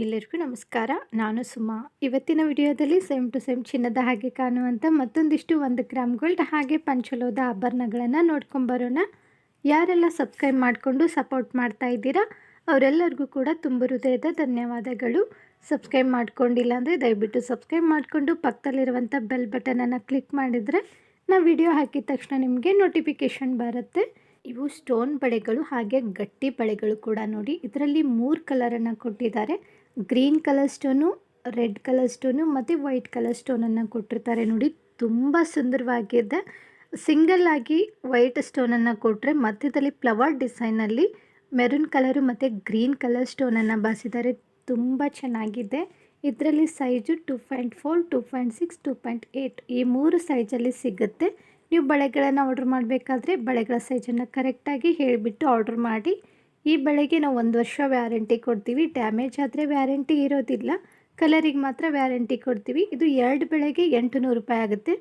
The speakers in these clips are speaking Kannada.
ಎಲ್ಲರಿಗೂ ನಮಸ್ಕಾರ. ನಾನು ಸುಮಾ. ಇವತ್ತಿನ ವಿಡಿಯೋದಲ್ಲಿ ಸೇಮ್ ಟು ಸೇಮ್ ಚಿನ್ನದ ಹಾಗೆ ಕಾಣುವಂಥ ಮತ್ತೊಂದಿಷ್ಟು ಒಂದು ಗ್ರಾಮ್ ಗೋಲ್ಡ್ ಹಾಗೆ ಪಂಚಲೋದ ಆಭರಣಗಳನ್ನು ನೋಡ್ಕೊಂಬರೋಣ ಯಾರೆಲ್ಲ ಸಬ್ಸ್ಕ್ರೈಬ್ ಮಾಡಿಕೊಂಡು ಸಪೋರ್ಟ್ ಮಾಡ್ತಾ ಇದ್ದೀರಾ, ಅವರೆಲ್ಲರಿಗೂ ಕೂಡ ತುಂಬ ಹೃದಯದ ಧನ್ಯವಾದಗಳು. ಸಬ್ಸ್ಕ್ರೈಬ್ ಮಾಡ್ಕೊಂಡಿಲ್ಲ ಅಂದರೆ ದಯವಿಟ್ಟು ಸಬ್ಸ್ಕ್ರೈಬ್ ಮಾಡಿಕೊಂಡು ಪಕ್ಕದಲ್ಲಿರುವಂಥ ಬೆಲ್ ಬಟನನ್ನು ಕ್ಲಿಕ್ ಮಾಡಿದರೆ ನಾವು ವಿಡಿಯೋ ಹಾಕಿದ ತಕ್ಷಣ ನಿಮಗೆ ನೋಟಿಫಿಕೇಷನ್ ಬರುತ್ತೆ. ಇವು ಸ್ಟೋನ್ ಬಳೆಗಳು ಹಾಗೆ ಗಟ್ಟಿ ಬಳೆಗಳು ಕೂಡ ನೋಡಿ. ಇದರಲ್ಲಿ ಮೂರು ಕಲರನ್ನು ಕೊಟ್ಟಿದ್ದಾರೆ. Green colour stone, red colour stone ಮತ್ತು ವೈಟ್ ಕಲರ್ ಸ್ಟೋನನ್ನು ಕೊಟ್ಟಿರ್ತಾರೆ ನೋಡಿ. ತುಂಬ ಸುಂದರವಾಗಿದೆ ಸಿಂಗಲ್ ಆಗಿ ವೈಟ್ ಸ್ಟೋನನ್ನು ಕೊಟ್ಟರೆ ಮಧ್ಯದಲ್ಲಿ ಫ್ಲವರ್ ಡಿಸೈನಲ್ಲಿ ಮೆರೂನ್ ಕಲರು ಮತ್ತು ಗ್ರೀನ್ ಕಲರ್ ಸ್ಟೋನನ್ನು ಬಾಸಿದ್ದಾರೆ ತುಂಬ ಚೆನ್ನಾಗಿದೆ. ಇದರಲ್ಲಿ size two point four, two point six, two point eight ಈ ಮೂರು ಸೈಜಲ್ಲಿ ಸಿಗುತ್ತೆ. ನೀವು ಬಳೆಗಳನ್ನು ಆರ್ಡ್ರ್ ಮಾಡಬೇಕಾದ್ರೆ ಬಳೆಗಳ ಸೈಜನ್ನು ಕರೆಕ್ಟಾಗಿ ಹೇಳಿಬಿಟ್ಟು ಆರ್ಡ್ರ್ ಮಾಡಿ. ಈ ಬಳೆಗೆ ನಾವು ಒಂದು ವರ್ಷ ವ್ಯಾರಂಟಿ ಕೊಡ್ತೀವಿ. ಡ್ಯಾಮೇಜ್ ಆದರೆ ವ್ಯಾರಂಟಿ ಇರೋದಿಲ್ಲ. ಕಲರಿಗೆ ಮಾತ್ರ ವ್ಯಾರಂಟಿ ಕೊಡ್ತೀವಿ. ಇದು ಎರಡು ಬೆಳೆಗೆ ಎಂಟು ನೂರು ರೂಪಾಯಿ ಆಗುತ್ತೆ.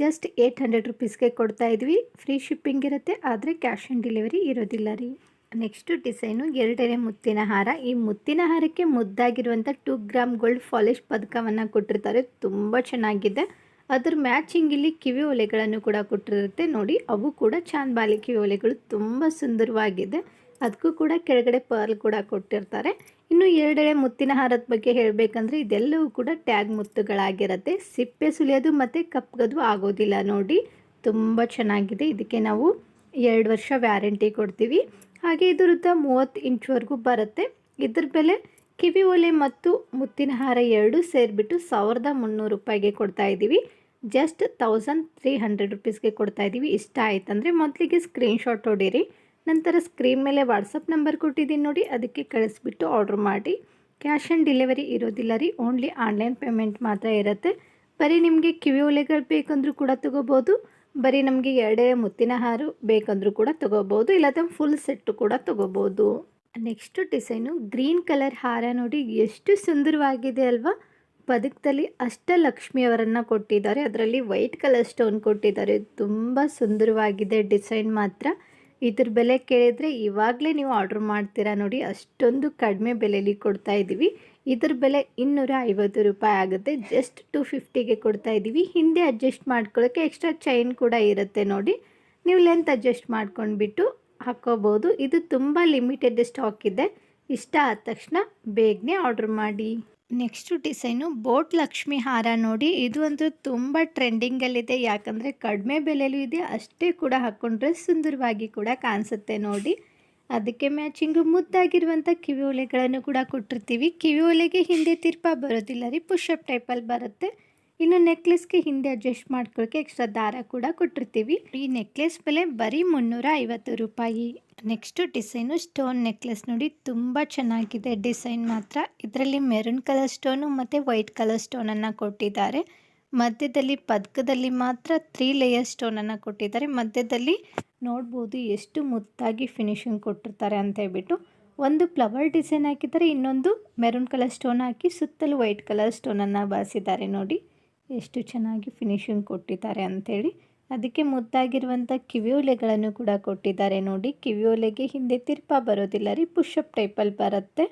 ಜಸ್ಟ್ ಏಯ್ಟ್ ಹಂಡ್ರೆಡ್ ರುಪೀಸ್ಗೆ ಕೊಡ್ತಾ ಇದ್ವಿ. ಫ್ರೀ ಶಿಪ್ಪಿಂಗ್ ಇರುತ್ತೆ. ಆದರೆ ಕ್ಯಾಶ್ ಆನ್ ಡೆಲಿವರಿ ಇರೋದಿಲ್ಲ ರೀ. ನೆಕ್ಸ್ಟು ಡಿಸೈನು ಎರಡನೇ ಮುತ್ತಿನ ಹಾರ. ಈ ಮುತ್ತಿನ ಹಾರಕ್ಕೆ ಮುದ್ದಾಗಿರುವಂಥ ಟೂ ಗ್ರಾಮ್ ಗೋಲ್ಡ್ ಫಾಲಿಶ್ ಪದಕವನ್ನು ಕೊಟ್ಟಿರ್ತಾರೆ. ತುಂಬ ಚೆನ್ನಾಗಿದೆ. ಅದ್ರ ಮ್ಯಾಚಿಂಗ್ ಇಲ್ಲಿ ಕಿವಿ ಒಲೆಗಳನ್ನು ಕೂಡ ಕೊಟ್ಟಿರುತ್ತೆ. ನೋಡಿ, ಅವು ಕೂಡ ಚಾಂದ್ಬಾಲಿ ಕಿವಿ ಒಲೆಗಳು. ತುಂಬ ಸುಂದರವಾಗಿದೆ. ಅದಕ್ಕೂ ಕೂಡ ಕೆಳಗಡೆ ಪರ್ಲ್ ಕೂಡ ಕೊಟ್ಟಿರ್ತಾರೆ. ಇನ್ನು ಎರಡೆಳೆ ಮುತ್ತಿನ ಹಾರದ ಬಗ್ಗೆ ಹೇಳಬೇಕಂದ್ರೆ ಇದೆಲ್ಲವೂ ಕೂಡ ಟ್ಯಾಗ್ ಮುತ್ತುಗಳಾಗಿರುತ್ತೆ. ಸಿಪ್ಪೆ ಸುಲಿಯೋದು ಮತ್ತು ಕಪ್ಪಗದು ಆಗೋದಿಲ್ಲ ನೋಡಿ. ತುಂಬ ಚೆನ್ನಾಗಿದೆ. ಇದಕ್ಕೆ ನಾವು ಎರಡು ವರ್ಷ ವ್ಯಾರಂಟಿ ಕೊಡ್ತೀವಿ. ಹಾಗೆ ಇದರದ್ದು ಮೂವತ್ತು ಇಂಚ್ವರೆಗೂ ಬರುತ್ತೆ. ಇದ್ರ ಬೆಲೆ ಕಿವಿ ಒಲೆ ಮತ್ತು ಮುತ್ತಿನ ಹಾರ ಎರಡು ಸೇರಿಬಿಟ್ಟು ಸಾವಿರದ ಮುನ್ನೂರು ರೂಪಾಯಿಗೆ ಕೊಡ್ತಾ ಇದ್ದೀವಿ. ಜಸ್ಟ್ ತೌಸಂಡ್ ತ್ರೀ ಹಂಡ್ರೆಡ್ ರುಪೀಸ್ಗೆ ಕೊಡ್ತಾ ಇದ್ದೀವಿ. ಇಷ್ಟ ಆಯ್ತಂದರೆ ಮೊದಲಿಗೆ ಸ್ಕ್ರೀನ್ಶಾಟ್ ಹೊಡೀರಿ. ನಂತರ ಸ್ಕ್ರೀನ್ ಮೇಲೆ ವಾಟ್ಸಪ್ ನಂಬರ್ ಕೊಟ್ಟಿದ್ದೀನಿ ನೋಡಿ, ಅದಕ್ಕೆ ಕಳಿಸ್ಬಿಟ್ಟು ಆರ್ಡ್ರ್ ಮಾಡಿ. ಕ್ಯಾಶ್ ಆನ್ ಡೆಲಿವರಿ ಇರೋದಿಲ್ಲ ರೀ ಓನ್ಲಿ ಆನ್ಲೈನ್ ಪೇಮೆಂಟ್ ಮಾತ್ರ ಇರುತ್ತೆ. ಬರೀ ನಿಮಗೆ ಕಿವಿ ಒಲೆಗಳು ಬೇಕಂದ್ರೂ ಕೂಡ ತೊಗೋಬೋದು, ಬರೀ ನಮಗೆ ಎರಡೇ ಮುತ್ತಿನ ಹಾರು ಬೇಕಂದ್ರೂ ಕೂಡ ತೊಗೋಬೋದು, ಇಲ್ಲಾಂದ್ರೆ ಫುಲ್ ಸೆಟ್ಟು ಕೂಡ ತೊಗೋಬೋದು. ನೆಕ್ಸ್ಟ್ ಡಿಸೈನು ಗ್ರೀನ್ ಕಲರ್ ಹಾರ ನೋಡಿ, ಎಷ್ಟು ಸುಂದರವಾಗಿದೆ ಅಲ್ವಾ? ಪದಕದಲ್ಲಿ ಅಷ್ಟಲಕ್ಷ್ಮಿಯವರನ್ನು ಕೊಟ್ಟಿದ್ದಾರೆ, ಅದರಲ್ಲಿ ವೈಟ್ ಕಲರ್ ಸ್ಟೋನ್ ಕೊಟ್ಟಿದ್ದಾರೆ, ತುಂಬ ಸುಂದರವಾಗಿದೆ ಡಿಸೈನ್ ಮಾತ್ರ. ಇದ್ರ ಬೆಲೆ ಕೇಳಿದರೆ ಇವಾಗಲೇ ನೀವು ಆರ್ಡ್ರ್ ಮಾಡ್ತೀರಾ ನೋಡಿ, ಅಷ್ಟೊಂದು ಕಡಿಮೆ ಬೆಲೆಯಲ್ಲಿ ಕೊಡ್ತಾ ಇದ್ದೀವಿ. ಇದ್ರ ಬೆಲೆ ಇನ್ನೂರ ಐವತ್ತು ರೂಪಾಯಿ ಆಗುತ್ತೆ. ಜಸ್ಟ್ ಟೂ ಫಿಫ್ಟಿಗೆ ಕೊಡ್ತಾ ಇದ್ದೀವಿ. ಹಿಂದೆ ಅಡ್ಜಸ್ಟ್ ಮಾಡ್ಕೊಳ್ಳೋಕ್ಕೆ ಎಕ್ಸ್ಟ್ರಾ ಚೈನ್ ಕೂಡ ಇರುತ್ತೆ ನೋಡಿ. ನೀವು ಲೆಂತ್ ಅಡ್ಜಸ್ಟ್ ಮಾಡ್ಕೊಂಡ್ಬಿಟ್ಟು ಹಾಕೋಬೋದು ಇದು ತುಂಬ ಲಿಮಿಟೆಡ್ ಸ್ಟಾಕ್ ಇದೆ. ಇಷ್ಟ ಆದ ತಕ್ಷಣ ಬೇಗನೆ ಆರ್ಡ್ರ್ ಮಾಡಿ. ನೆಕ್ಸ್ಟು ಡಿಸೈನು ಬೋಟ್ ಲಕ್ಷ್ಮಿ ಹಾರ ನೋಡಿ. ಇದು ಅಂತೂ ತುಂಬ ಟ್ರೆಂಡಿಂಗಲ್ಲಿದೆ. ಯಾಕಂದರೆ ಕಡಿಮೆ ಬೆಲೆಯಲ್ಲೂ ಇದೆ. ಅಷ್ಟೇ ಕೂಡ ಹಾಕ್ಕೊಂಡ್ರೆ ಸುಂದರವಾಗಿ ಕೂಡ ಕಾಣಿಸುತ್ತೆ ನೋಡಿ. ಅದಕ್ಕೆ ಮ್ಯಾಚಿಂಗು ಮುದ್ದಾಗಿರುವಂಥ ಕಿವಿ ಒಲೆಗಳನ್ನು ಕೂಡ ಕೊಟ್ಟಿರ್ತೀವಿ. ಕಿವಿ ಒಲೆಗೆ ಹಿಂದೆ ತಿರ್ಪ ಬರೋದಿಲ್ಲ ರೀ. ಪುಷಪ್ ಟೈಪಲ್ಲಿ ಬರುತ್ತೆ. ಇನ್ನು ನೆಕ್ಲೆಸ್ಗೆ ಹಿಂದೆ ಅಡ್ಜಸ್ಟ್ ಮಾಡ್ಕೊಳ್ಳೋಕೆ ಎಕ್ಸ್ಟ್ರಾ ದಾರ ಕೂಡ ಕೊಟ್ಟಿರ್ತೀವಿ. ಈ ನೆಕ್ಲೆಸ್ ಬೆಲೆ ಬರೀ ಮುನ್ನೂರ ಐವತ್ತು ರೂಪಾಯಿ. ನೆಕ್ಸ್ಟ್ ಡಿಸೈನು ಸ್ಟೋನ್ ನೆಕ್ಲೆಸ್ ನೋಡಿ ತುಂಬ ಚೆನ್ನಾಗಿದೆ ಡಿಸೈನ್ ಮಾತ್ರ. ಇದರಲ್ಲಿ ಮೆರೂನ್ ಕಲರ್ ಸ್ಟೋನು ಮತ್ತು ವೈಟ್ ಕಲರ್ ಸ್ಟೋನನ್ನು ಕೊಟ್ಟಿದ್ದಾರೆ. ಮಧ್ಯದಲ್ಲಿ ಪದಕದಲ್ಲಿ ಮಾತ್ರ ತ್ರೀ ಲೇಯರ್ ಸ್ಟೋನನ್ನು ಕೊಟ್ಟಿದ್ದಾರೆ. ಮಧ್ಯದಲ್ಲಿ ನೋಡ್ಬೋದು ಎಷ್ಟು ಮುತ್ತಾಗಿ ಫಿನಿಶಿಂಗ್ ಕೊಟ್ಟಿರ್ತಾರೆ ಅಂತ ಹೇಳ್ಬಿಟ್ಟು ಒಂದು ಫ್ಲವರ್ ಡಿಸೈನ್ ಹಾಕಿದ್ದಾರೆ. ಇನ್ನೊಂದು ಮೆರೂನ್ ಕಲರ್ ಸ್ಟೋನ್ ಹಾಕಿ ಸುತ್ತಲೂ ವೈಟ್ ಕಲರ್ ಸ್ಟೋನನ್ನು ಬಾಸಿದ್ದಾರೆ ನೋಡಿ. ಎಷ್ಟು ಚೆನ್ನಾಗಿ ಫಿನಿಶಿಂಗ್ ಕೊಟ್ಟಿದ್ದಾರೆ ಅಂಥೇಳಿ. ಅದಕ್ಕೆ ಮುದ್ದಾಗಿರುವಂಥ ಕಿವಿಯೋಲೆಗಳನ್ನು ಕೂಡ ಕೊಟ್ಟಿದ್ದಾರೆ ನೋಡಿ. ಕಿವಿಯೋಲೆಗೆ ಹಿಂದೆ ತಿರ್ಪ ಬರೋದಿಲ್ಲ ರೀ ಪುಷಪ್ ಟೈಪಲ್ಲಿ ಬರುತ್ತೆ.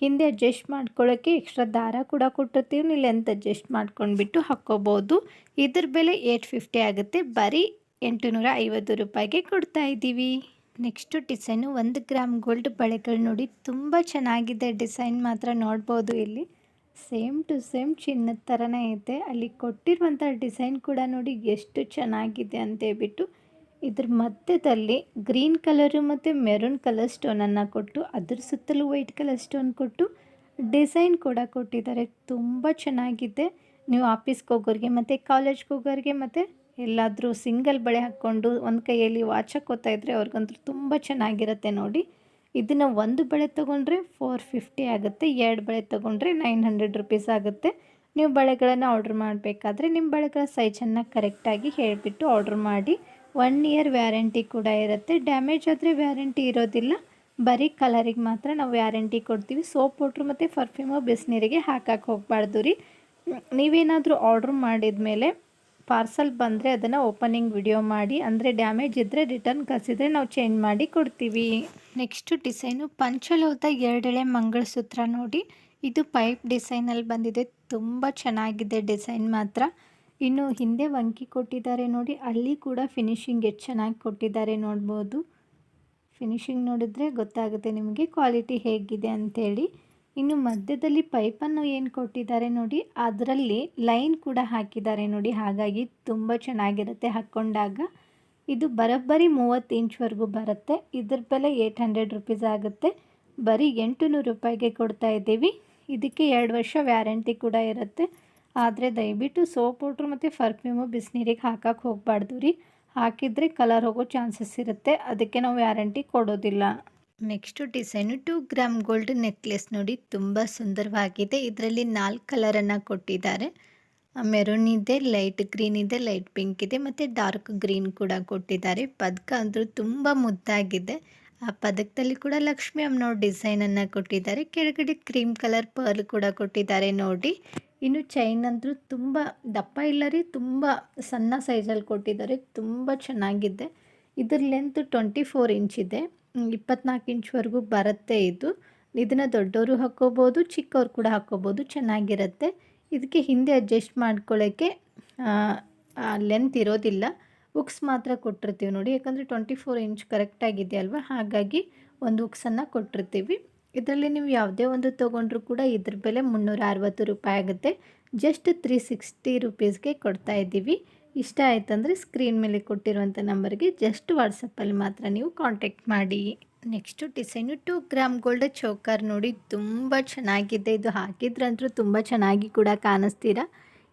ಹಿಂದೆ ಅಡ್ಜಸ್ಟ್ ಮಾಡ್ಕೊಳ್ಳೋಕ್ಕೆ ಎಕ್ಸ್ಟ್ರಾ ದಾರ ಕೂಡ ಕೊಟ್ಟಿರ್ತೀವಿ ನೀವು ಲೆಂತ್ ಅಡ್ಜಸ್ಟ್ ಮಾಡ್ಕೊಂಡ್ಬಿಟ್ಟು ಹಾಕ್ಕೋಬೋದು. ಇದ್ರ ಬೆಲೆ ಏಯ್ಟ್ ಫಿಫ್ಟಿ ಆಗುತ್ತೆ. ಬರೀ ಎಂಟು ನೂರ ಐವತ್ತು ರೂಪಾಯಿಗೆ ಕೊಡ್ತಾ ಇದ್ದೀವಿ. ನೆಕ್ಸ್ಟು ಡಿಸೈನು ಒಂದು ಗ್ರಾಮ್ ಗೋಲ್ಡ್ ಬಳೆಗಳು ನೋಡಿ. ತುಂಬ ಚೆನ್ನಾಗಿದೆ ಡಿಸೈನ್ ಮಾತ್ರ ನೋಡ್ಬೋದು ಇಲ್ಲಿ. ಸೇಮ್ ಟು ಸೇಮ್ ಚಿನ್ನದ ಥರನೇ ಐತೆ. ಅಲ್ಲಿ ಕೊಟ್ಟಿರುವಂಥ ಡಿಸೈನ್ ಕೂಡ ನೋಡಿ ಎಷ್ಟು ಚೆನ್ನಾಗಿದೆ ಅಂತ ಹೇಳ್ಬಿಟ್ಟು ಇದ್ರ ಮಧ್ಯದಲ್ಲಿ ಗ್ರೀನ್ ಕಲರು ಮತ್ತು ಮೆರೂನ್ ಕಲರ್ ಸ್ಟೋನನ್ನು ಕೊಟ್ಟು, ಅದ್ರ ಸುತ್ತಲೂ ವೈಟ್ ಕಲರ್ ಸ್ಟೋನ್ ಕೊಟ್ಟು ಡಿಸೈನ್ ಕೂಡ ಕೊಟ್ಟಿದ್ದಾರೆ. ತುಂಬ ಚೆನ್ನಾಗಿದೆ. ನೀವು ಆಫೀಸ್ಗೆ ಹೋಗೋರಿಗೆ ಮತ್ತು ಕಾಲೇಜ್ಗೆ ಹೋಗೋರಿಗೆ ಮತ್ತು ಎಲ್ಲಾದರೂ ಸಿಂಗಲ್ ಬಳೆ ಹಾಕ್ಕೊಂಡು ಒಂದು ಕೈಯಲ್ಲಿ ವಾಚ್ ಹಾಕೋತಾ ಇದ್ದರೆ ಅವ್ರಿಗಂತೂ ತುಂಬ ಚೆನ್ನಾಗಿರುತ್ತೆ ನೋಡಿ. ಇದನ್ನು ಒಂದು ಬಳೆ ತೊಗೊಂಡ್ರೆ ಫೋರ್ ಫಿಫ್ಟಿ ಆಗುತ್ತೆ, ಎರಡು ಬಳೆ ತೊಗೊಂಡ್ರೆ ನೈನ್ ಹಂಡ್ರೆಡ್ ರುಪೀಸ್ ಆಗುತ್ತೆ. ನೀವು ಬಳೆಗಳನ್ನು ಆರ್ಡ್ರ್ ಮಾಡಬೇಕಾದ್ರೆ ನಿಮ್ಮ ಬಳೆಗಳ ಸೈಜನ್ನು ಕರೆಕ್ಟಾಗಿ ಹೇಳಿಬಿಟ್ಟು ಆರ್ಡ್ರ್ ಮಾಡಿ. ಒನ್ ಇಯರ್ ವ್ಯಾರಂಟಿ ಕೂಡ ಇರುತ್ತೆ. ಡ್ಯಾಮೇಜ್ ಆದರೆ ವ್ಯಾರಂಟಿ ಇರೋದಿಲ್ಲ. ಬರೀ ಕಲರಿಗೆ ಮಾತ್ರ ನಾವು ವ್ಯಾರಂಟಿ ಕೊಡ್ತೀವಿ. ಸೋಪ್ ಪೌಡ್ರು ಮತ್ತು ಪರ್ಫ್ಯೂಮು ಬಿಸಿನೀರಿಗೆ ಹಾಕಕ್ಕೆ ಹೋಗಬಾರ್ದು ರೀ. ನೀವೇನಾದರೂ ಆರ್ಡ್ರ್ ಮಾಡಿದ ಮೇಲೆ ಪಾರ್ಸಲ್ ಬಂದರೆ ಅದನ್ನು ಓಪನಿಂಗ್ ವಿಡಿಯೋ ಮಾಡಿ, ಅಂದರೆ ಡ್ಯಾಮೇಜ್ ಇದ್ದರೆ ರಿಟರ್ನ್ ಕಳಿಸಿದರೆ ನಾವು ಚೇಂಜ್ ಮಾಡಿ ಕೊಡ್ತೀವಿ. ನೆಕ್ಸ್ಟು ಡಿಸೈನು ಪಂಚಲೋದ ಎರಡೆಳೆ ಮಂಗಳಸೂತ್ರ ನೋಡಿ. ಇದು ಪೈಪ್ ಡಿಸೈನಲ್ಲಿ ಬಂದಿದೆ. ತುಂಬ ಚೆನ್ನಾಗಿದೆ ಡಿಸೈನ್ ಮಾತ್ರ. ಇನ್ನು ಹಿಂದೆ ವಂಕಿ ಕೊಟ್ಟಿದ್ದಾರೆ ನೋಡಿ. ಅಲ್ಲಿ ಕೂಡ ಫಿನಿಶಿಂಗ್ ಎಷ್ಟು ಚೆನ್ನಾಗಿ ಕೊಟ್ಟಿದ್ದಾರೆ ನೋಡ್ಬೋದು. ಫಿನಿಶಿಂಗ್ ನೋಡಿದ್ರೆ ಗೊತ್ತಾಗುತ್ತೆ ನಿಮಗೆ ಕ್ವಾಲಿಟಿ ಹೇಗಿದೆ ಅಂಥೇಳಿ ಇನ್ನು ಮಧ್ಯದಲ್ಲಿ ಪೈಪನ್ನು ಏನು ಕೊಟ್ಟಿದ್ದಾರೆ ನೋಡಿ, ಅದರಲ್ಲಿ ಲೈನ್ ಕೂಡ ಹಾಕಿದ್ದಾರೆ ನೋಡಿ, ಹಾಗಾಗಿ ತುಂಬ ಚೆನ್ನಾಗಿರುತ್ತೆ ಹಾಕ್ಕೊಂಡಾಗ ಇದು ಬರೋಬ್ಬರಿ ಮೂವತ್ತು ಇಂಚ್ವರೆಗೂ ಬರುತ್ತೆ. ಇದ್ರ ಬೆಲೆ ಏಯ್ಟ್ ಹಂಡ್ರೆಡ್ ರುಪೀಸ್ ಆಗುತ್ತೆ. ಬರೀ ಎಂಟು ನೂರು ರೂಪಾಯಿಗೆ ಕೊಡ್ತಾ ಇದ್ದೀವಿ. ಇದಕ್ಕೆ ಎರಡು ವರ್ಷ ವ್ಯಾರಂಟಿ ಕೂಡ ಇರುತ್ತೆ. ಆದರೆ ದಯವಿಟ್ಟು ಸೋಪ್ ಪೌಡ್ರ್ ಮತ್ತು ಪರ್ಫ್ಯೂಮು ಬಿಸಿನೀರಿಗೆ ಹಾಕಕ್ಕೆ ಹೋಗಬಾರ್ದು ರೀ. ಹಾಕಿದರೆ ಕಲರ್ ಹೋಗೋ ಚಾನ್ಸಸ್ ಇರುತ್ತೆ. ಅದಕ್ಕೆ ನಾವು ವ್ಯಾರಂಟಿ ಕೊಡೋದಿಲ್ಲ. Next design two gram gold necklace ನೋಡಿ, ತುಂಬ ಸುಂದರವಾಗಿದೆ. ಇದರಲ್ಲಿ ನಾಲ್ಕು ಕಲರನ್ನು ಕೊಟ್ಟಿದ್ದಾರೆ. ಮೆರೂನ್ ಇದೆ ಲೈಟ್ ಗ್ರೀನ್ ಇದೆ ಲೈಟ್ ಪಿಂಕ್ ಇದೆ, ಮತ್ತು ಡಾರ್ಕ್ ಗ್ರೀನ್ ಕೂಡ ಕೊಟ್ಟಿದ್ದಾರೆ. ಪದಕ ಅಂದರೂ ತುಂಬ ಮುದ್ದಾಗಿದೆ. ಆ ಪದಕದಲ್ಲಿ ಕೂಡ ಲಕ್ಷ್ಮೀ ಅಮ್ಮನವ್ರ ಡಿಸೈನನ್ನು ಕೊಟ್ಟಿದ್ದಾರೆ. ಕೆಳಗಡೆ ಕ್ರೀಮ್ ಕಲರ್ ಪರ್ಲ್ ಕೂಡ ಕೊಟ್ಟಿದ್ದಾರೆ ನೋಡಿ. ಇನ್ನು ಚೈನ್ ಅಂದರೂ ತುಂಬ ದಪ್ಪ ಇಲ್ಲ ರೀ, ತುಂಬ ಸಣ್ಣ ಸೈಜಲ್ಲಿ ಕೊಟ್ಟಿದ್ದಾರೆ. ತುಂಬ ಚೆನ್ನಾಗಿದೆ. ಇದ್ರ ಲೆಂತ್ ಟ್ವೆಂಟಿ ಫೋರ್ ಇಂಚ್ ಇದೆ. ಇಪ್ಪತ್ನಾಲ್ಕು ಇಂಚ್ವರೆಗೂ ಬರುತ್ತೆ ಇದು. ಇದನ್ನು ದೊಡ್ಡವರು ಹಾಕ್ಕೋಬೋದು ಚಿಕ್ಕವ್ರು ಕೂಡ ಹಾಕ್ಕೋಬೋದು, ಚೆನ್ನಾಗಿರುತ್ತೆ. ಇದಕ್ಕೆ ಹಿಂದೆ ಅಡ್ಜಸ್ಟ್ ಮಾಡ್ಕೊಳ್ಳೋಕ್ಕೆ ಲೆಂತ್ ಇರೋದಿಲ್ಲ. ಉಕ್ಸ್ ಮಾತ್ರ ಕೊಟ್ಟಿರ್ತೀವಿ ನೋಡಿ, ಯಾಕಂದರೆ ಟ್ವೆಂಟಿ ಫೋರ್ ಇಂಚ್ ಕರೆಕ್ಟಾಗಿದೆ ಅಲ್ವಾ? ಹಾಗಾಗಿ ಒಂದು ಉಕ್ಸನ್ನು ಕೊಟ್ಟಿರ್ತೀವಿ. ಇದರಲ್ಲಿ ನೀವು ಯಾವುದೇ ಒಂದು ತೊಗೊಂಡ್ರೂ ಕೂಡ ಇದ್ರ ಬೆಲೆ ಮುನ್ನೂರ ಅರವತ್ತು ರೂಪಾಯಿ ಆಗುತ್ತೆ. ಜಸ್ಟ್ ತ್ರೀ ಸಿಕ್ಸ್ಟಿ ರುಪೀಸ್ಗೆ ಕೊಡ್ತಾ ಇದ್ದೀವಿ. ಇಷ್ಟ ಆಯ್ತಂದರೆ ಸ್ಕ್ರೀನ್ ಮೇಲೆ ಕೊಟ್ಟಿರುವಂಥ ನಂಬರ್ಗೆ ಜಸ್ಟ್ ವಾಟ್ಸಪ್ಪಲ್ಲಿ ಮಾತ್ರ ನೀವು ಕಾಂಟ್ಯಾಕ್ಟ್ ಮಾಡಿ. Next design two gram gold choker ನೋಡಿ ತುಂಬ ಚೆನ್ನಾಗಿದೆ. ಇದು ಹಾಕಿದ್ರಂತೂ ತುಂಬ ಚೆನ್ನಾಗಿ ಕೂಡ ಕಾಣಿಸ್ತೀರಾ.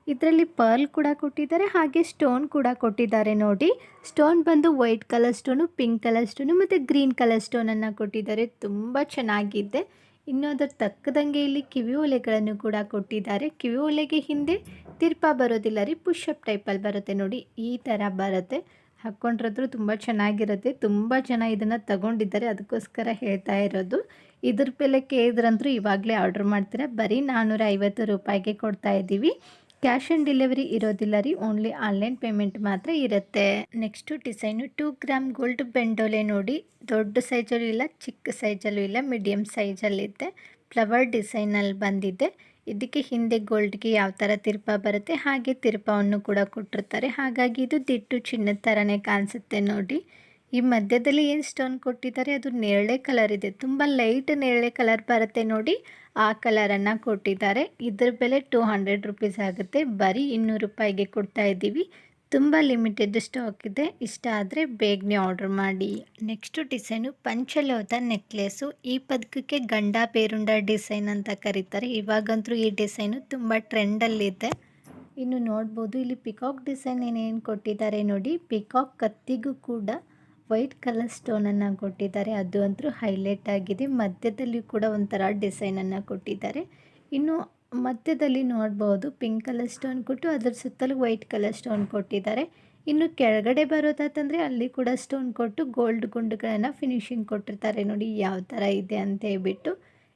ಇದರಲ್ಲಿ ಪರ್ಲ್ ಕೂಡ ಕೊಟ್ಟಿದ್ದಾರೆ, ಹಾಗೆ ಸ್ಟೋನ್ ಕೂಡ ಕೊಟ್ಟಿದ್ದಾರೆ ನೋಡಿ. ಸ್ಟೋನ್ ಬಂದು white colour stone pink colour stone ಮತ್ತು ಗ್ರೀನ್ ಕಲರ್ ಸ್ಟೋನನ್ನು ಕೊಟ್ಟಿದ್ದಾರೆ. ತುಂಬ ಚೆನ್ನಾಗಿದೆ. ಇನ್ನು ಅದರ ತಕ್ಕದಂಗೆ ಇಲ್ಲಿ ಕಿವಿ ಒಲೆಗಳನ್ನು ಕೂಡ ಕೊಟ್ಟಿದ್ದಾರೆ. ಕಿವಿ ಒಲೆಗೆ ಹಿಂದೆ ತಿರ್ಪ ಬರೋದಿಲ್ಲ ರೀ ಪುಷಪ್ ಟೈಪಲ್ಲಿ ಬರುತ್ತೆ ನೋಡಿ, ಈ ಥರ ಬರುತ್ತೆ. ಹಾಕ್ಕೊಂಡ್ರಾದ್ರೂ ತುಂಬ ಚೆನ್ನಾಗಿರುತ್ತೆ, ತುಂಬ ಜನ ಇದನ್ನು ತಗೊಂಡಿದ್ದಾರೆ. ಅದಕ್ಕೋಸ್ಕರ ಹೇಳ್ತಾ ಇರೋದು, ಇದ್ರ ಬೆಲೆ ಕೇಳಿದ್ರಂತೂ ಇವಾಗಲೇ ಆರ್ಡ್ರ್ ಮಾಡ್ತೀರಾ? ಬರೀ ನಾನ್ನೂರ ರೂಪಾಯಿಗೆ ಕೊಡ್ತಾ ಇದ್ದೀವಿ. ಕ್ಯಾಶ್ ಆನ್ ಡೆಲಿವರಿ ಇರೋದಿಲ್ಲ ರೀ, ಓನ್ಲಿ ಆನ್ಲೈನ್ ಪೇಮೆಂಟ್ ಮಾತ್ರ ಇರುತ್ತೆ. Next design two gram gold ಬೆಂಡೋಲೆ ನೋಡಿ. ದೊಡ್ಡ ಸೈಜಲ್ಲೂ ಇಲ್ಲ, ಚಿಕ್ಕ ಸೈಜಲ್ಲೂ ಇಲ್ಲ ಮೀಡಿಯಮ್ ಸೈಜಲ್ಲಿದ್ದೆ ಫ್ಲವರ್ ಡಿಸೈನಲ್ಲಿ ಬಂದಿದೆ. ಇದಕ್ಕೆ ಹಿಂದೆ ಗೋಲ್ಡ್ಗೆ ಯಾವ ಥರ ತಿರುಪ ಬರುತ್ತೆ, ಹಾಗೆ ತಿರುಪವನ್ನು ಕೂಡ ಕೊಟ್ಟಿರ್ತಾರೆ. ಹಾಗಾಗಿ ಇದು ದಿಟ್ಟು ಚಿನ್ನದ ಥರನೇ ಕಾಣಿಸುತ್ತೆ ನೋಡಿ. ಈ ಮಧ್ಯದಲ್ಲಿ ಏನು ಸ್ಟೋನ್ ಕೊಟ್ಟಿದ್ದಾರೆ? ಅದು ನೇರಳೆ ಕಲರ್ ಇದೆ. ತುಂಬ ಲೈಟ್ ನೇರಳೆ ಕಲರ್ ಬರುತ್ತೆ ನೋಡಿ. ಆ ಕಲರನ್ನು ಕೊಟ್ಟಿದ್ದಾರೆ. ಇದ್ರ ಬೆಲೆ ಟೂ ಹಂಡ್ರೆಡ್ ರುಪೀಸ್ ಆಗುತ್ತೆ. ಬರೀ ಇನ್ನೂರು ರೂಪಾಯಿಗೆ ಕೊಡ್ತಾ ಇದ್ದೀವಿ. ತುಂಬ ಲಿಮಿಟೆಡ್ ಸ್ಟಾಕ್ ಇದೆ. ಇಷ್ಟ ಆದರೆ ಬೇಗನೆ ಆರ್ಡರ್ ಮಾಡಿ. ನೆಕ್ಸ್ಟು ಡಿಸೈನು ಪಂಚಲೋದ ನೆಕ್ಲೆಸ್ಸು ಈ ಪದಕಕ್ಕೆ ಗಂಡ ಬೇರುಂಡ ಡಿಸೈನ್ ಅಂತ ಕರೀತಾರೆ. ಇವಾಗಂತೂ ಈ ಡಿಸೈನು ತುಂಬ ಟ್ರೆಂಡಲ್ಲಿದೆ ಇನ್ನು ನೋಡ್ಬೋದು ಇಲ್ಲಿ ಪಿಕಾಕ್ ಡಿಸೈನ್ ಏನೇನು ಕೊಟ್ಟಿದ್ದಾರೆ ನೋಡಿ. ಪಿಕಾಕ್ ಕತ್ತಿಗೂ ಕೂಡ ವೈಟ್ ಕಲರ್ ಸ್ಟೋನನ್ನು ಕೊಟ್ಟಿದ್ದಾರೆ. ಅದು ಅಂತೂ ಹೈಲೈಟ್ ಆಗಿದೆ. ಮಧ್ಯದಲ್ಲಿ ಕೂಡ ಒಂಥರ ಡಿಸೈನನ್ನು ಕೊಟ್ಟಿದ್ದಾರೆ. ಇನ್ನು ಮಧ್ಯದಲ್ಲಿ ನೋಡ್ಬೋದು ಪಿಂಕ್ ಕಲರ್ ಸ್ಟೋನ್ ಕೊಟ್ಟು ಅದರ ಸುತ್ತಲೂ ವೈಟ್ ಕಲರ್ ಸ್ಟೋನ್ ಕೊಟ್ಟಿದ್ದಾರೆ. ಇನ್ನು ಕೆಳಗಡೆ ಬರೋದಾತಂದರೆ ಅಲ್ಲಿ ಕೂಡ ಸ್ಟೋನ್ ಕೊಟ್ಟು ಗೋಲ್ಡ್ ಗುಂಡುಗಳನ್ನು ಫಿನಿಶಿಂಗ್ ಕೊಟ್ಟಿರ್ತಾರೆ. ನೋಡಿ ಯಾವ ಥರ ಇದೆ ಅಂತ ಹೇಳ್ಬಿಟ್ಟು.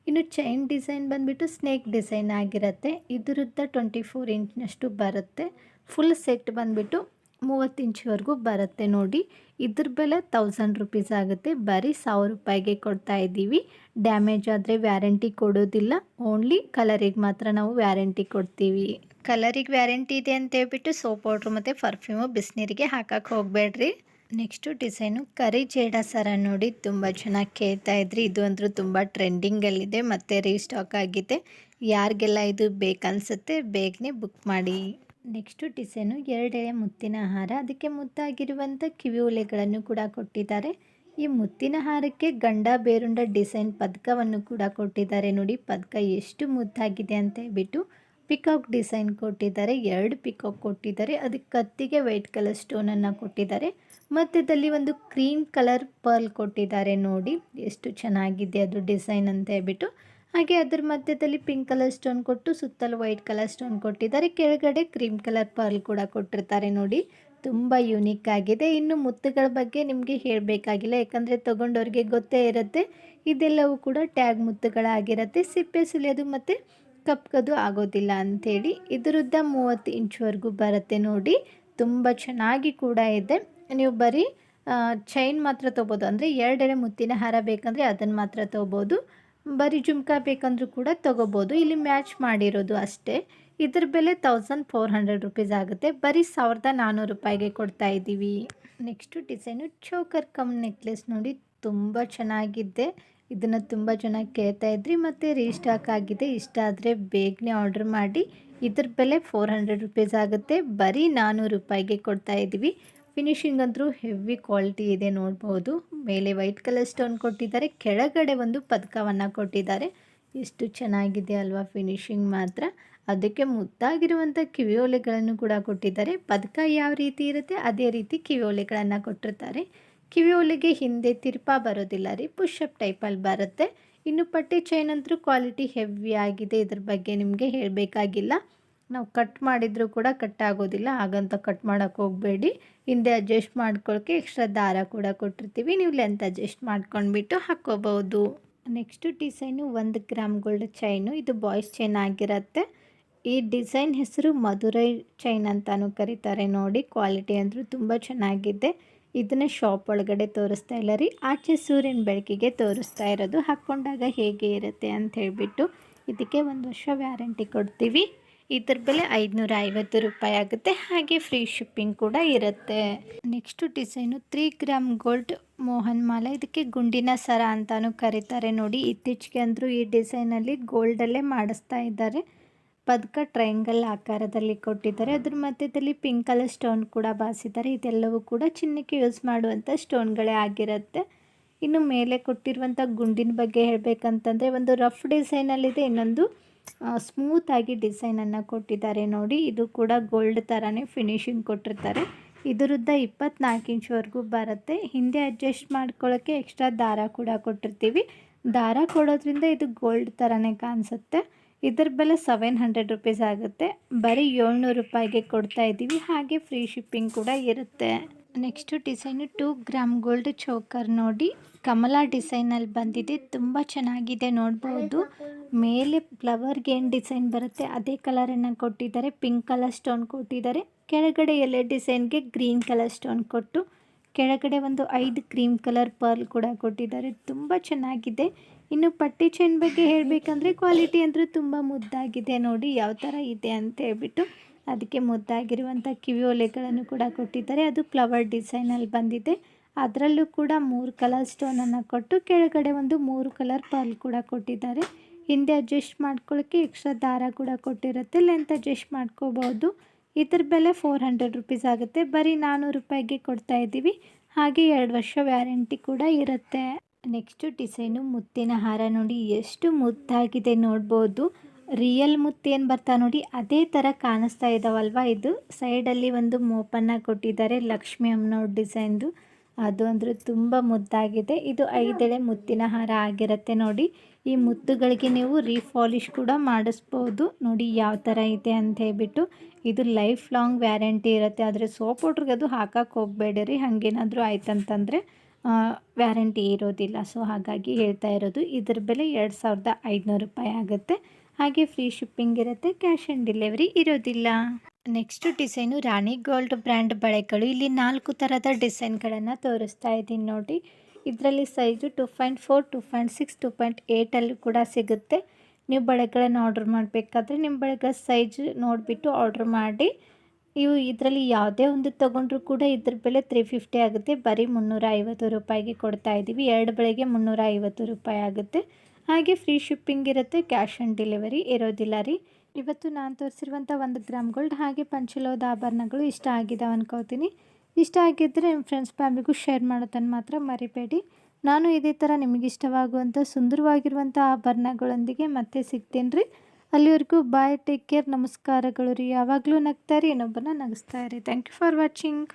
ಇನ್ನು ಚೈನ್ ಡಿಸೈನ್ ಬಂದುಬಿಟ್ಟು ಸ್ನೇಕ್ ಡಿಸೈನ್ ಆಗಿರುತ್ತೆ. ಇದರದ್ದ ಟ್ವೆಂಟಿ ಫೋರ್ ಇಂಚ್ನಷ್ಟು ಬರುತ್ತೆ. ಫುಲ್ ಸೆಟ್ ಬಂದುಬಿಟ್ಟು ಮೂವತ್ತು ಇಂಚ್ವರೆಗೂ ಬರುತ್ತೆ ನೋಡಿ. ಇದ್ರ ಬೆಲೆ ತೌಸಂಡ್ ರುಪೀಸ್ ಆಗುತ್ತೆ. ಬರೀ ಸಾವಿರ ರೂಪಾಯಿಗೆ ಕೊಡ್ತಾ ಇದ್ದೀವಿ. ಡ್ಯಾಮೇಜ್ ಆದರೆ ವ್ಯಾರಂಟಿ ಕೊಡೋದಿಲ್ಲ. ಓನ್ಲಿ ಕಲರಿಗೆ ಮಾತ್ರ ನಾವು ವ್ಯಾರಂಟಿ ಕೊಡ್ತೀವಿ. ಕಲರಿಗೆ ವ್ಯಾರಂಟಿ ಇದೆ ಅಂತ ಹೇಳ್ಬಿಟ್ಟು ಸೋಪ್ ಪೌಡ್ರ್ ಮತ್ತು ಪರ್ಫ್ಯೂಮು ಬಿಸಿನೀರಿಗೆ ಹಾಕಕ್ಕೆ ಹೋಗಬೇಡ್ರಿ. ನೆಕ್ಸ್ಟು ಡಿಸೈನು ಕರಿ ಜೇಡ ಸರ ನೋಡಿ. ತುಂಬ ಚೆನ್ನಾಗಿ ಕೇಳ್ತಾ ಇದ್ರಿ. ಇದು ಅಂದರೂ ತುಂಬ ಟ್ರೆಂಡಿಂಗಲ್ಲಿದೆ ಮತ್ತು ರೀಸ್ಟಾಕ್ ಆಗಿದೆ. ಯಾರಿಗೆಲ್ಲ ಇದು ಬೇಕನ್ಸುತ್ತೆ ಬೇಗನೆ ಬುಕ್ ಮಾಡಿ. ನೆಕ್ಸ್ಟು ಡಿಸೈನು ಎರಡೇ ಮುತ್ತಿನ ಹಾರ. ಅದಕ್ಕೆ ಮುದ್ದಾಗಿರುವಂಥ ಕಿವಿ ಉಲೆಗಳನ್ನು ಕೂಡ ಕೊಟ್ಟಿದ್ದಾರೆ. ಈ ಮುತ್ತಿನ ಹಾರಕ್ಕೆ ಗಂಡ ಬೇರುಂಡ ಡಿಸೈನ್ ಪದಕವನ್ನು ಕೂಡ ಕೊಟ್ಟಿದ್ದಾರೆ. ನೋಡಿ, ಪದಕ ಎಷ್ಟು ಮುದ್ದಾಗಿದೆ ಅಂತ ಹೇಳ್ಬಿಟ್ಟು ಪಿಕಾಕ್ ಡಿಸೈನ್ ಕೊಟ್ಟಿದ್ದಾರೆ. ಎರಡು ಪಿಕಾಕ್ ಕೊಟ್ಟಿದ್ದಾರೆ. ಅದಕ್ಕೆ ಕತ್ತಿಗೆ ವೈಟ್ ಕಲರ್ ಸ್ಟೋನನ್ನು ಕೊಟ್ಟಿದ್ದಾರೆ. ಮಧ್ಯದಲ್ಲಿ ಒಂದು ಕ್ರೀಮ್ ಕಲರ್ ಪರ್ಲ್ ಕೊಟ್ಟಿದ್ದಾರೆ. ನೋಡಿ, ಎಷ್ಟು ಚೆನ್ನಾಗಿದೆ ಅದು ಡಿಸೈನ್ ಅಂತ ಹೇಳ್ಬಿಟ್ಟು. ಹಾಗೆ ಅದರ ಮಧ್ಯದಲ್ಲಿ ಪಿಂಕ್ ಕಲರ್ ಸ್ಟೋನ್ ಕೊಟ್ಟು ಸುತ್ತಲೂ ವೈಟ್ ಕಲರ್ ಸ್ಟೋನ್ ಕೊಟ್ಟಿದ್ದಾರೆ. ಕೆಳಗಡೆ ಕ್ರೀಮ್ ಕಲರ್ ಪರ್ಲ್ ಕೂಡ ಕೊಟ್ಟಿರ್ತಾರೆ ನೋಡಿ. ತುಂಬ ಯೂನಿಕ್ ಆಗಿದೆ. ಇನ್ನು ಮುತ್ತುಗಳ ಬಗ್ಗೆ ನಿಮಗೆ ಹೇಳಬೇಕಾಗಿಲ್ಲ. ಯಾಕಂದರೆ ತೊಗೊಂಡವ್ರಿಗೆ ಗೊತ್ತೇ ಇರುತ್ತೆ. ಇದೆಲ್ಲವೂ ಕೂಡ ಟ್ಯಾಗ್ ಮುತ್ತುಗಳಾಗಿರುತ್ತೆ. ಸಿಪ್ಪೆ ಸುಲಿಯೋದು ಮತ್ತು ಕಪ್ಕೋದು ಆಗೋದಿಲ್ಲ ಅಂಥೇಳಿ. ಇದರದ್ದ ಮೂವತ್ತು ಇಂಚ್ವರೆಗೂ ಬರುತ್ತೆ ನೋಡಿ. ತುಂಬ ಚೆನ್ನಾಗಿ ಕೂಡ ಇದೆ. ನೀವು ಬರೀ ಚೈನ್ ಮಾತ್ರ ತೊಗೋಬೋದು. ಅಂದರೆ ಎರಡೆರಡು ಮುತ್ತಿನ ಹಾರ ಬೇಕಂದರೆ ಅದನ್ನು ಮಾತ್ರ ತೊಗೋಬೋದು. ಬರೀ ಜುಮ್ಕಾ ಬೇಕಂದ್ರೂ ಕೂಡ ತೊಗೋಬೋದು. ಇಲ್ಲಿ ಮ್ಯಾಚ್ ಮಾಡಿರೋದು ಅಷ್ಟೇ. ಇದ್ರ ಬೆಲೆ ತೌಸಂಡ್ ಫೋರ್ ಹಂಡ್ರೆಡ್ ರುಪೀಸ್ ಆಗುತ್ತೆ. ಬರೀ ಸಾವಿರದ ನಾನ್ನೂರು ರೂಪಾಯಿಗೆ ಕೊಡ್ತಾ ಇದ್ದೀವಿ. Next design choker cum necklace ನೋಡಿ ತುಂಬ ಚೆನ್ನಾಗಿದೆ. ಇದನ್ನು ತುಂಬ ಚೆನ್ನಾಗಿ ಕೇಳ್ತಾ ಇದ್ರಿ. ಮತ್ತು ರೀಸ್ಟಾಕ್ ಆಗಿದೆ. ಇಷ್ಟ ಆದರೆ ಬೇಗನೆ ಆರ್ಡ್ರ್ ಮಾಡಿ. ಇದ್ರ ಬೆಲೆ ಫೋರ್ ಹಂಡ್ರೆಡ್ ರುಪೀಸ್ ಆಗುತ್ತೆ. ಬರೀ ನಾನ್ನೂರು ರೂಪಾಯಿಗೆ ಕೊಡ್ತಾ ಇದ್ದೀವಿ. ಫಿನಿಶಿಂಗ್ ಅಂತೂ ಹೆವಿ ಕ್ವಾಲಿಟಿ ಇದೆ ನೋಡ್ಬೋದು. ಮೇಲೆ ವೈಟ್ ಕಲರ್ ಸ್ಟೋನ್ ಕೊಟ್ಟಿದ್ದಾರೆ. ಕೆಳಗಡೆ ಒಂದು ಪದಕವನ್ನು ಕೊಟ್ಟಿದ್ದಾರೆ. ಎಷ್ಟು ಚೆನ್ನಾಗಿದೆ ಅಲ್ವಾ ಫಿನಿಶಿಂಗ್ ಮಾತ್ರ. ಅದಕ್ಕೆ ಮುದ್ದಾಗಿರುವಂಥ ಕಿವಿಯೋಲೆಗಳನ್ನು ಕೂಡ ಕೊಟ್ಟಿದ್ದಾರೆ. ಪದಕ ಯಾವ ರೀತಿ ಇರುತ್ತೆ? ಅದೇ ರೀತಿ ಕಿವಿಯೋಲೆಗಳನ್ನು ಕೊಟ್ಟಿರ್ತಾರೆ. ಕಿವಿಯೋಲೆಗೆ ಹಿಂದೆ ತಿರುಪ ಬರೋದಿಲ್ಲ ರೀ. ಪುಷಪ್ ಟೈಪಲ್ಲಿ ಬರುತ್ತೆ. ಇನ್ನು ಪಟ್ಟಿ ಚೈನ್ ಅಂತೂ ಕ್ವಾಲಿಟಿ ಹೆವಿ ಆಗಿದೆ. ಇದ್ರ ಬಗ್ಗೆ ನಿಮಗೆ ಹೇಳಬೇಕಾಗಿಲ್ಲ. ನಾವು ಕಟ್ ಮಾಡಿದರೂ ಕೂಡ ಕಟ್ ಆಗೋದಿಲ್ಲ, ಹಾಗಂತ ಕಟ್ ಮಾಡೋಕ್ಕೆ ಹೋಗಬೇಡಿ. ಹಿಂದೆ ಅಡ್ಜಸ್ಟ್ ಮಾಡ್ಕೊಳ್ಳೋಕ್ಕೆ ಎಕ್ಸ್ಟ್ರಾ ದಾರ ಕೂಡ ಕೊಟ್ಟಿರ್ತೀವಿ, ನೀವು ಲೆಂತ್ ಅಡ್ಜಸ್ಟ್ ಮಾಡ್ಕೊಂಡ್ಬಿಟ್ಟು ಹಾಕ್ಕೋಬೋದು ನೆಕ್ಸ್ಟು ಡಿಸೈನು ಒಂದು ಗ್ರಾಮ್ ಗೋಲ್ಡ್ ಚೈನು ಇದು ಬಾಯ್ಸ್ ಚೈನ್ ಆಗಿರುತ್ತೆ. ಈ ಡಿಸೈನ್ ಹೆಸರು ಮಧುರೈ ಚೈನ್ ಅಂತಲೂ ಕರೀತಾರೆ ನೋಡಿ ಕ್ವಾಲಿಟಿ ಅಂದರೂ ತುಂಬ ಚೆನ್ನಾಗಿದೆ. ಇದನ್ನ ಶಾಪ್ ಒಳಗಡೆ ತೋರಿಸ್ತಾ ಇಲ್ಲ ರೀ, ಆಚೆ ಸೂರ್ಯನ ಬೆಳಕಿಗೆ ತೋರಿಸ್ತಾ ಇರೋದು. ಹಾಕ್ಕೊಂಡಾಗ ಹೇಗೆ ಇರುತ್ತೆ ಅಂತ ಹೇಳಿಬಿಟ್ಟು ಇದಕ್ಕೆ ಒಂದು ವರ್ಷ ವ್ಯಾರಂಟಿ ಕೊಡ್ತೀವಿ. ಇದ್ರ ಬೆಲೆ ಐದುನೂರ ಐವತ್ತು ರೂಪಾಯಿ ಆಗುತ್ತೆ. ಹಾಗೆ ಫ್ರೀ ಶಿಪ್ಪಿಂಗ್ ಕೂಡ ಇರುತ್ತೆ. Next design three gram gold Mohan ಮಾಲೆ ಇದಕ್ಕೆ ಗುಂಡಿನ ಸರ ಅಂತಾನು ಕರೀತಾರೆ. ನೋಡಿ, ಇತ್ತೀಚೆಗೆ ಅಂದರೂ ಈ ಡಿಸೈನಲ್ಲಿ ಗೋಲ್ಡಲ್ಲೇ ಮಾಡಿಸ್ತಾ ಇದ್ದಾರೆ. ಪದಕ ಟ್ರಯಾಂಗಲ್ ಆಕಾರದಲ್ಲಿ ಕೊಟ್ಟಿದ್ದಾರೆ. ಅದ್ರ ಮಧ್ಯದಲ್ಲಿ ಪಿಂಕ್ ಕಲರ್ ಸ್ಟೋನ್ ಕೂಡ ಬಾಸಿದ್ದಾರೆ ಇದೆಲ್ಲವೂ ಕೂಡ ಚಿನ್ನಕ್ಕೆ ಯೂಸ್ ಮಾಡುವಂಥ ಸ್ಟೋನ್ಗಳೇ ಆಗಿರುತ್ತೆ. ಇನ್ನು ಮೇಲೆ ಕೊಟ್ಟಿರುವಂಥ ಗುಂಡಿನ ಬಗ್ಗೆ ಹೇಳಬೇಕಂತಂದರೆ ಒಂದು ರಫ್ ಡಿಸೈನಲ್ಲಿದೆ ಇನ್ನೊಂದು ಸ್ಮೂತಾಗಿ ಡಿಸೈನನ್ನು ಕೊಟ್ಟಿದ್ದಾರೆ ನೋಡಿ. ಇದು ಕೂಡ ಗೋಲ್ಡ್ ಥರನೇ ಫಿನಿಶಿಂಗ್ ಕೊಟ್ಟಿರ್ತಾರೆ. ಇದರದ್ದ ಇಪ್ಪತ್ನಾಲ್ಕು ಇಂಚ್ವರೆಗೂ ಬರುತ್ತೆ. ಹಿಂದೆ ಅಡ್ಜಸ್ಟ್ ಮಾಡ್ಕೊಳ್ಳೋಕ್ಕೆ ಎಕ್ಸ್ಟ್ರಾ ದಾರ ಕೂಡ ಕೊಟ್ಟಿರ್ತೀವಿ. ದಾರ ಕೊಡೋದ್ರಿಂದ ಇದು ಗೋಲ್ಡ್ ಥರನೇ ಕಾಣಿಸುತ್ತೆ. ಇದರ ಬೆಲೆ ಸೆವೆನ್ ಹಂಡ್ರೆಡ್ ರುಪೀಸ್ ಆಗುತ್ತೆ. ಬರೀ ಏಳ್ನೂರು ರೂಪಾಯಿಗೆ ಕೊಡ್ತಾ ಇದ್ದೀವಿ. ಹಾಗೆ ಫ್ರೀ ಶಿಪ್ಪಿಂಗ್ ಕೂಡ ಇರುತ್ತೆ. Next design two gram gold choker ನೋಡಿ. ಕಮಲಾ ಡಿಸೈನಲ್ಲಿ ಬಂದಿದೆ. ತುಂಬ ಚೆನ್ನಾಗಿದೆ ನೋಡ್ಬೋದು. ಮೇಲೆ ಫ್ಲವರ್ಗೆ ಏನು ಡಿಸೈನ್ ಬರುತ್ತೆ, ಅದೇ ಕಲರನ್ನು ಕೊಟ್ಟಿದ್ದಾರೆ ಪಿಂಕ್ ಕಲರ್ ಸ್ಟೋನ್ ಕೊಟ್ಟಿದ್ದಾರೆ. ಕೆಳಗಡೆ ಎಲೆ ಡಿಸೈನ್ಗೆ ಗ್ರೀನ್ ಕಲರ್ ಸ್ಟೋನ್ ಕೊಟ್ಟು, ಕೆಳಗಡೆ ಒಂದು ಐದು ಕ್ರೀಮ್ ಕಲರ್ ಪರ್ಲ್ ಕೂಡ ಕೊಟ್ಟಿದ್ದಾರೆ. ತುಂಬ ಚೆನ್ನಾಗಿದೆ. ಇನ್ನು ಪಟ್ಟಿ ಚೈನ್ ಬಗ್ಗೆ ಹೇಳಬೇಕಂದ್ರೆ ಕ್ವಾಲಿಟಿ ಅಂದರೆ ತುಂಬ ಮುದ್ದಾಗಿದೆ ನೋಡಿ, ಯಾವ ಥರ ಇದೆ ಅಂತ ಹೇಳ್ಬಿಟ್ಟು ಅದಕ್ಕೆ ಮುದ್ದಾಗಿರುವಂಥ ಕಿವಿ ಒಲೆಗಳನ್ನು ಕೂಡ ಕೊಟ್ಟಿದ್ದಾರೆ. ಅದು ಫ್ಲವರ್ ಡಿಸೈನಲ್ಲಿ ಬಂದಿದೆ. ಅದರಲ್ಲೂ ಕೂಡ ಮೂರು ಕಲರ್ ಸ್ಟೋನನ್ನು ಕೊಟ್ಟು, ಕೆಳಗಡೆ ಒಂದು ಮೂರು ಕಲರ್ ಪರ್ಲ್ ಕೂಡ ಕೊಟ್ಟಿದ್ದಾರೆ. ಹಿಂದೆ ಅಡ್ಜಸ್ಟ್ ಮಾಡ್ಕೊಳ್ಳೋಕ್ಕೆ ಎಕ್ಸ್ಟ್ರಾ ದಾರ ಕೂಡ ಕೊಟ್ಟಿರುತ್ತೆ. ಲೆಂತ್ ಅಡ್ಜಸ್ಟ್ ಮಾಡ್ಕೋಬೋದು. ಇದ್ರ ಬೆಲೆ ಫೋರ್ ಹಂಡ್ರೆಡ್ ರುಪೀಸ್ ಆಗುತ್ತೆ. ಬರೀ ನಾನ್ನೂರು ರೂಪಾಯಿಗೆ ಕೊಡ್ತಾ ಇದ್ದೀವಿ. ಹಾಗೆ ಎರಡು ವರ್ಷ ವ್ಯಾರಂಟಿ ಕೂಡ ಇರುತ್ತೆ. ನೆಕ್ಸ್ಟು ಡಿಸೈನು ಮುತ್ತಿನ ಹಾರ ನೋಡಿ. ಎಷ್ಟು ಮುದ್ದಾಗಿದೆ ನೋಡ್ಬೋದು. ರಿಯಲ್ ಏನು ಬರ್ತಾ ನೋಡಿ. ಅದೇ ಥರ ಕಾಣಿಸ್ತಾ ಇದ್ದಾವಲ್ವ ಇದು? ಸೈಡಲ್ಲಿ ಒಂದು ಮೋಪನ್ನು ಕೊಟ್ಟಿದ್ದಾರೆ ಲಕ್ಷ್ಮಿ ಅಮ್ಮನವ್ರ ಡಿಸೈನ್ದು ಅದು ಅಂದರೆ ತುಂಬ ಮುದ್ದಾಗಿದೆ. ಇದು ಐದೆಳೆ ಮುತ್ತಿನ ಹಾರ ಆಗಿರುತ್ತೆ ನೋಡಿ. ಈ ಮುತ್ತುಗಳಿಗೆ ನೀವು ರೀಫಾಲಿಶ್ ಕೂಡ ಮಾಡಿಸ್ಬೋದು. ನೋಡಿ ಯಾವ ಥರ ಇದೆ ಅಂತ ಹೇಳ್ಬಿಟ್ಟು. ಇದು ಲೈಫ್ ಲಾಂಗ್ ವ್ಯಾರಂಟಿ ಇರುತ್ತೆ. ಆದರೆ ಸೋಪ್ ಪೌಡ್ರಿಗೆ ಅದು ಹಾಕಕ್ಕೆ ಹೋಗಬೇಡಿರಿ ಹಾಗೇನಾದರೂ ಆಯ್ತಂತಂದರೆ ವ್ಯಾರಂಟಿ ಇರೋದಿಲ್ಲ. ಸೊ ಹಾಗಾಗಿ ಹೇಳ್ತಾ ಇರೋದು, ಇದ್ರ ಬೆಲೆ ಎರಡು ಸಾವಿರದ ಐದುನೂರು ರೂಪಾಯಿ ಆಗುತ್ತೆ. ಹಾಗೆ ಫ್ರೀ ಶಿಪ್ಪಿಂಗ್ ಇರುತ್ತೆ ಕ್ಯಾಶ್ ಆನ್ ಡೆಲಿವರಿ ಇರೋದಿಲ್ಲ. Next design Rani gold brand ಬಳೆಗಳು. ಇಲ್ಲಿ ನಾಲ್ಕು ಥರದ ಡಿಸೈನ್ಗಳನ್ನು ತೋರಿಸ್ತಾ ಇದ್ದೀನಿ ನೋಡಿ. ಇದರಲ್ಲಿ size two point four two point six two point ಏಯ್ಟಲ್ಲೂ ಕೂಡ ಸಿಗುತ್ತೆ. ನೀವು ಬಳೆಗಳನ್ನು ಆರ್ಡ್ರ್ ಮಾಡಬೇಕಾದ್ರೆ ನಿಮ್ಮ ಬಳೆಗಳ ಸೈಜ್ ನೋಡಿಬಿಟ್ಟು ಆರ್ಡ್ರ್ ಮಾಡಿ. ಇವು ಇದರಲ್ಲಿ ಯಾವುದೇ ಒಂದು ತೊಗೊಂಡ್ರೂ ಕೂಡ ಇದ್ರ ಬೆಲೆ ತ್ರೀ ಫಿಫ್ಟಿ ಆಗುತ್ತೆ. ಬರೀ ಮುನ್ನೂರ ರೂಪಾಯಿಗೆ ಕೊಡ್ತಾ ಇದ್ದೀವಿ ಎರಡು ಬಳೆಗೆ ಮುನ್ನೂರ ರೂಪಾಯಿ ಆಗುತ್ತೆ. ಹಾಗೆ ಫ್ರೀ ಶಿಪ್ಪಿಂಗ್ ಇರುತ್ತೆ ಕ್ಯಾಶ್ ಆನ್ ಡೆಲಿವರಿ ಇರೋದಿಲ್ಲ ರೀ. ಇವತ್ತು ನಾನು ತೋರಿಸಿರುವಂಥ ಒಂದು ಗ್ರಾಮ್ ಗೋಲ್ಡ್ ಹಾಗೆ ಪಂಚಲೋದ ಆಭರಣಗಳು ಇಷ್ಟ ಆಗಿದ್ದಾವೆ ಅನ್ಕೋತೀನಿ. ಇಷ್ಟ ಆಗಿದ್ದರೆ ನಿಮ್ಮ ಫ್ರೆಂಡ್ಸ್ ಫ್ಯಾಮಿಲಿಗೂ ಶೇರ್ ಮಾಡೋದನ್ನು ಮಾತ್ರ ಮರಿಬೇಡಿ. ನಾನು ಇದೇ ಥರ ನಿಮಗೆ ಇಷ್ಟವಾಗುವಂಥ ಸುಂದರವಾಗಿರುವಂಥ ಆಭರಣಗಳೊಂದಿಗೆ ಮತ್ತೆ ಸಿಗ್ತೀನಿ ರೀ. ಅಲ್ಲಿವರೆಗೂ ಬಾಯ್ ಟೇಕ್ ಕೇರ್ ನಮಸ್ಕಾರಗಳು ರೀ. ಯಾವಾಗಲೂ ನಗ್ತಾರೆ ಇನ್ನೊಬ್ಬನ ನಗಿಸ್ತಾ ಇರಿ. Thank you for watching